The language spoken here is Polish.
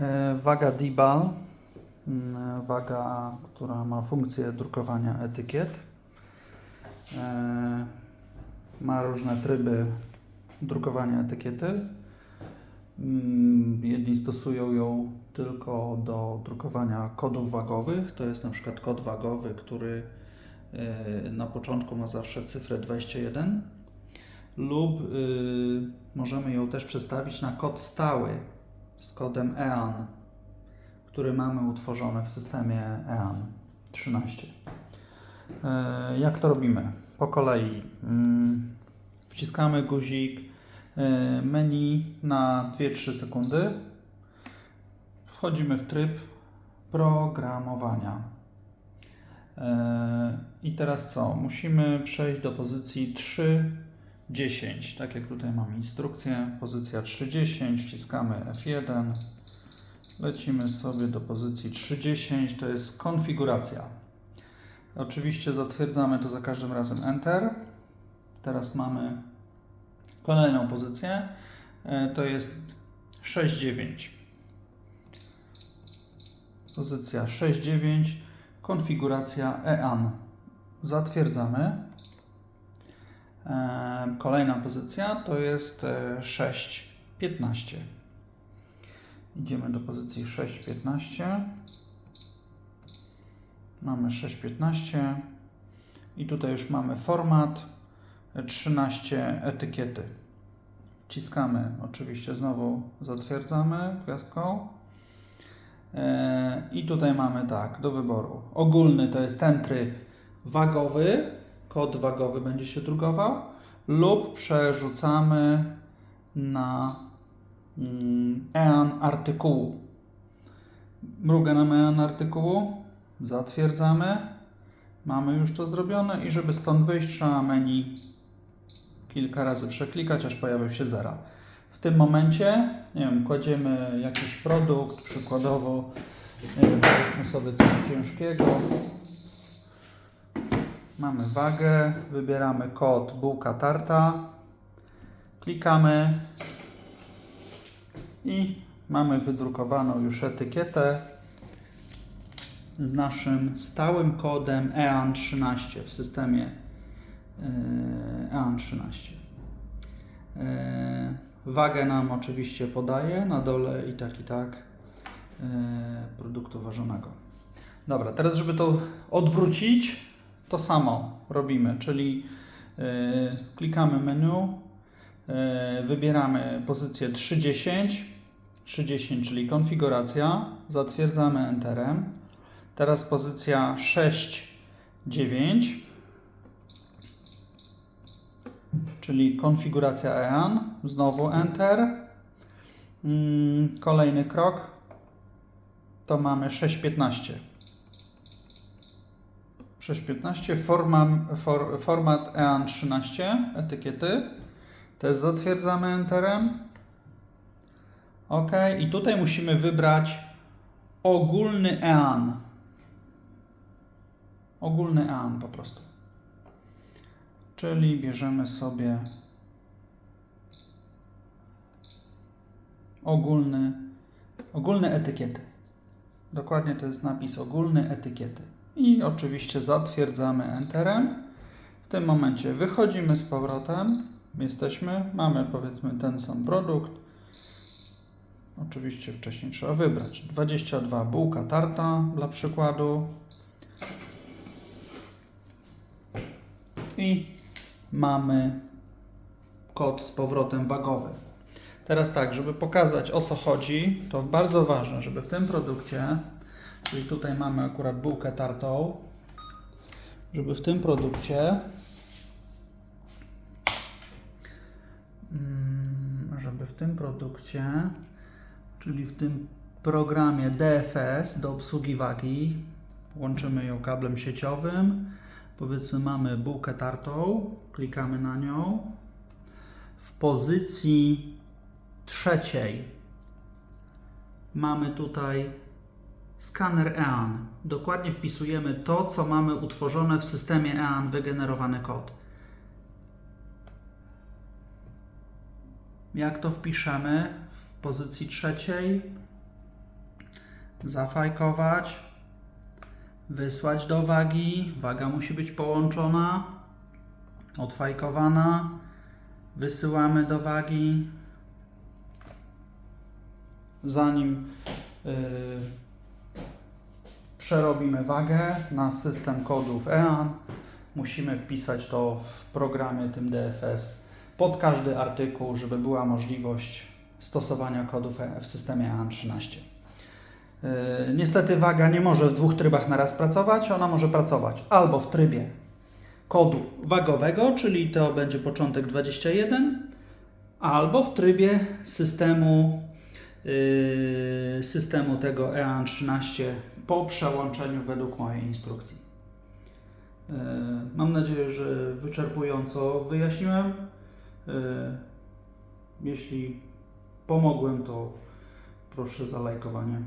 E, Waga Dibal, mm, waga, która ma funkcję drukowania etykiet. E, Ma różne tryby drukowania etykiety. Mm, Jedni stosują ją tylko do drukowania kodów wagowych. To jest na przykład kod wagowy, który e, na początku ma zawsze cyfrę 21 lub y, możemy ją też przestawić na kod stały z kodem EAN, który mamy utworzony w systemie EAN 13. E, Jak to robimy? Po kolei. Mm, Wciskamy guzik e, menu na 2-3 sekundy. Wchodzimy w tryb programowania. E, I teraz co? Musimy przejść do pozycji 3.10. Tak jak tutaj mamy instrukcję. Pozycja 3.10, wciskamy F1. Lecimy sobie do pozycji 3.10, to jest konfiguracja. Oczywiście zatwierdzamy to za każdym razem Enter. Teraz mamy kolejną pozycję. E, To jest 6.9. Pozycja 6.9. Konfiguracja EAN. Zatwierdzamy. E, Kolejna pozycja to jest e, 6.15. Idziemy do pozycji 6.15. Mamy 6.15 i tutaj już mamy format e, 13 etykiety. Wciskamy, oczywiście znowu zatwierdzamy gwiazdką. E, I tutaj mamy tak, do wyboru. Ogólny to jest ten tryb wagowy, kod wagowy będzie się drukował, lub przerzucamy na mm, EAN artykułu. Mrugę na EAN artykułu, zatwierdzamy. Mamy już to zrobione i żeby stąd wyjść trzeba menu kilka razy przeklikać, aż pojawią się zera. W tym momencie, nie wiem, kładziemy jakiś produkt, przykładowo, nie wiem, sobie coś ciężkiego. Mamy wagę, wybieramy kod bułka tarta, klikamy i mamy wydrukowaną już etykietę z naszym stałym kodem EAN13 w systemie e, EAN13. E, Wagę nam oczywiście podaje na dole i tak i tak e, produktu ważonego. Dobra, teraz żeby to odwrócić, to samo robimy, czyli e, klikamy menu, e, wybieramy pozycję 3.10, 3.10 czyli konfiguracja, zatwierdzamy Enterem. Teraz pozycja 6.9 czyli konfiguracja EAN, znowu Enter. Mm, Kolejny krok to mamy 6.15. 6.15 forma, for, format EAN 13 etykiety. Też zatwierdzamy Enterem. OK, i tutaj musimy wybrać ogólny EAN. Ogólny EAN po prostu. Czyli bierzemy sobie ogólny, ogólne etykiety. Dokładnie to jest napis ogólny etykiety. I oczywiście zatwierdzamy Enterem. W tym momencie wychodzimy z powrotem. Jesteśmy, mamy powiedzmy ten sam produkt. Oczywiście wcześniej trzeba wybrać 22 bułka tarta dla przykładu. I mamy kod z powrotem wagowy. Teraz tak, żeby pokazać o co chodzi, to bardzo ważne, żeby w tym produkcie, czyli tutaj mamy akurat bułkę tartą, żeby w tym produkcie, mm, żeby w tym produkcie, czyli w tym programie DFS do obsługi wagi, łączymy ją kablem sieciowym, powiedzmy mamy bułkę tartą, klikamy na nią. W pozycji trzeciej mamy tutaj skaner EAN. Dokładnie wpisujemy to, co mamy utworzone w systemie EAN, wygenerowany kod. Jak to wpiszemy w pozycji trzeciej? zafajkować, wysłać do wagi. Waga musi być połączona, odfajkowana. Wysyłamy do wagi. Zanim yy, przerobimy wagę na system kodów EAN, musimy wpisać to w programie tym DFS pod każdy artykuł, żeby była możliwość stosowania kodów E- w systemie EAN 13. Yy, Niestety waga nie może w dwóch trybach na raz pracować. Ona może pracować albo w trybie kodu wagowego, czyli to będzie początek 21, albo w trybie systemu, yy, systemu tego EAN 13 po przełączeniu według mojej instrukcji. Yy, Mam nadzieję, że wyczerpująco wyjaśniłem. Yy, Jeśli pomogłem, to proszę za lajkowanie.